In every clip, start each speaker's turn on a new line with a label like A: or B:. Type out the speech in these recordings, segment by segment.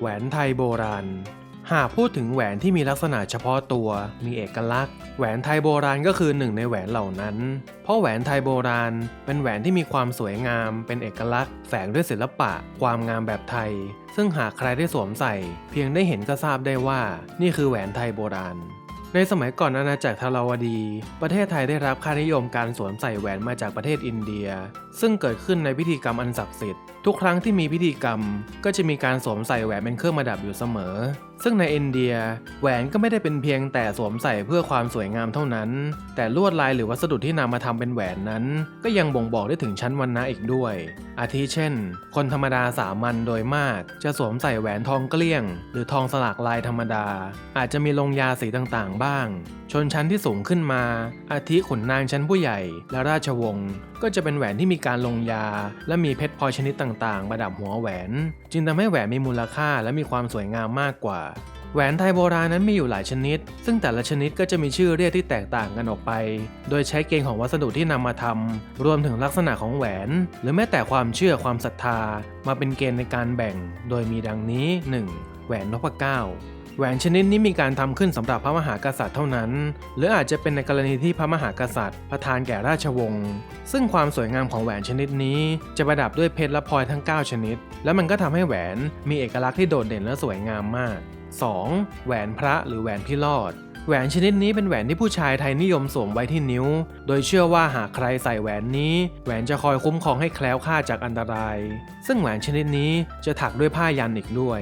A: แหวนไทยโบราณ หากพูดถึงแหวนที่มีลักษณะเฉพาะตัว มีเอกลักษณ์ แหวนไทยโบราณก็คือหนึ่งในแหวนเหล่านั้น เพราะแหวนไทยโบราณ เป็นแหวนที่มีความสวยงาม เป็นเอกลักษณ์ แฝงด้วยศิลปะ ความงามแบบไทย ซึ่งหากใครได้สวมใส่ เพียงได้เห็นก็ทราบได้ว่า นี่คือแหวนไทยโบราณ ในสมัยก่อนอาณาจักรทาราวดี ประเทศไทยได้รับค่านิยมการสวมใส่แหวนมาจากประเทศอินเดีย ซึ่งเกิดขึ้นในพิธีกรรมอันศักดิ์สิทธิ์ทุกครั้งที่มีพิธีกรรม ก็จะมีการสวมใส่แหวนเป็นเครื่องประดับอยู่เสมอซึ่งในอินเดียแหวนก็ไม่ได้เป็นเพียงแต่สวมใส่เพื่อความสวยงามเท่านั้น แต่ลวดลายหรือวัสดุที่นำมาทำเป็นแหวนนั้น ก็ยังบ่งบอกได้ถึงชั้นวรรณะอีกด้วย อาทิเช่น คนธรรมดาสามัญโดยมากจะสวมใส่แหวนทองเกลี้ยง หรือทองสลักลายธรรมดา อาจจะมีลงยาสีต่างๆ บ้าง ชนชั้นที่สูงขึ้นมา อาทิขุนนางชั้นผู้ใหญ่ และราชวงศ์ก็จะเป็นแหวนที่มีการลงยา และมีเพชรพลอยชนิดต่างๆประดับหัวแหวน จึงทำให้แหวนมีมูลค่าและมีความสวยงามมากกว่า แหวนไทยโบราณนั้นมีอยู่หลายชนิด ซึ่งแต่ละชนิดก็จะมีชื่อเรียกที่แตกต่างกันออกไป โดยใช้เกณฑ์ของวัสดุที่นำมาทำรวมถึงลักษณะของแหวน หรือแม้แต่ความเชื่อความศรัทธา มาเป็นเกณฑ์ในการแบ่ง โดยมีดังนี้ 1. แหวนนพเก้าแหวนชนิดนี้มีการทำขึ้นสำหรับพระมหากษัตริย์เท่านั้น หรืออาจจะเป็นในกรณีที่พระมหากษัตริย์ ประทานแก่ราชวงศ์ ซึ่งความสวยงามของแหวนชนิดนี้ จะประดับด้วยเพชรและพลอยทั้ง 9 ชนิด และมันก็ทำให้แหวนมีเอกลักษณ์ที่โดดเด่นและสวยงามมาก 2. แหวนพระหรือแหวนพิรอด แหวนชนิดนี้เป็นแหวนที่ผู้ชายไทยนิยมสวมไว้ที่นิ้ว โดยเชื่อว่าหากใครใส่แหวนนี้ แหวนจะคอยคุ้มครองให้แคล้วคลาดจากอันตราย ซึ่งแหวนชนิดนี้จะถักด้วยผ้ายันอีกด้วย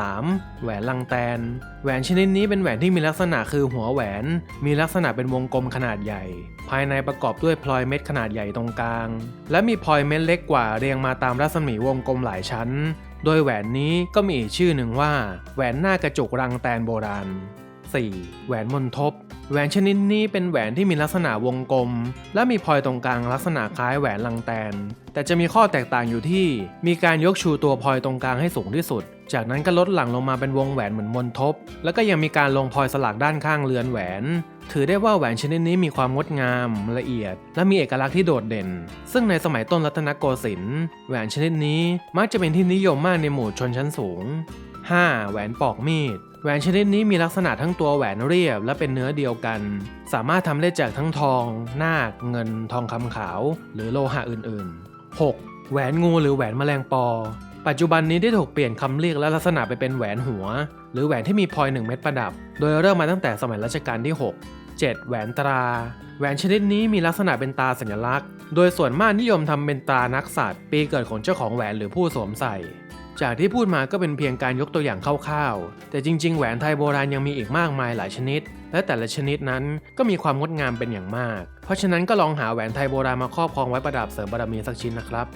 A: 3. แหวนลังแตน แหวนชนิดนี้เป็นแหวนที่มีลักษณะคือหัวแหวน มีลักษณะเป็นวงกลมขนาดใหญ่ ภายในประกอบด้วยพลอยเม็ดขนาดใหญ่ตรงกลาง และมีพลอยเม็ดเล็กกว่าเรียงมาตามรัศมีวงกลมหลายชั้น โดยแหวนนี้ก็มีอีกชื่อหนึ่งว่า แหวนหน้ากระจุกรังแตนโบราณ 4. แหวนมนทบ แหวนชนิดนี้เป็นแหวนที่มีลักษณะวงกลม และมีพลอยตรงกลางลักษณะคล้ายแหวนลังแตน แต่จะมีข้อแตกต่างอยู่ที่ มีการยกชูตัวพลอยตรงกลางให้สูงที่สุด จากนั้นก็ลดหลั่งลงมาเป็นวงแหวนเหมือนมนทบ แล้วก็ยังมีการลงพลอยสลักด้านข้างเรือนแหวน ถือได้ว่าแหวนชนิดนี้มีความงดงาม ละเอียด และมีเอกลักษณ์ที่โดดเด่น ซึ่งในสมัยต้นรัตนโกสินทร์แหวนชนิดนี้มักจะเป็นที่นิยมมากในหมู่ชนชั้นสูง 5. แหวนปอกมีดแหวนชนิดนี้มีลักษณะทั้งตัวแหวนเรียบและเป็นเนื้อเดียวกัน สามารถทำได้จากทั้งทองนาคเงิน ทองคำขาว หรือโลหะอื่นๆ 6. แหวนงูหรือแหวนแมลงปอ ปัจจุบันนี้ได้ถูกเปลี่ยนคำเรียกและลักษณะไปเป็นแหวนหัว หรือแหวนที่มีพลอยหนึ่งเม็ดประดับ โดยเริ่มมาตั้งแต่สมัยรัชกาลที่ 6 7. แหวนตรา แหวนชนิดนี้มีลักษณะเป็นตราสัญลักษณ์ โดยส่วนมากนิยมทำเป็นตานักสัตว์ ปีเกิดของเจ้าของแหวนหรือผู้สวมใส่ จากที่พูดมาก็เป็นเพียงการยกตัวอย่างคร่าวๆ แต่จริง ๆ แหวนไทยโบราณยังมีอีกมากมายหลายชนิด และแต่ละชนิดนั้นก็มีความงดงามเป็นอย่างมาก เพราะฉะนั้นก็ลองหาแหวนไทยโบราณมาครอบครองไว้ประดับเสริมบารมีสักชิ้นนะครับ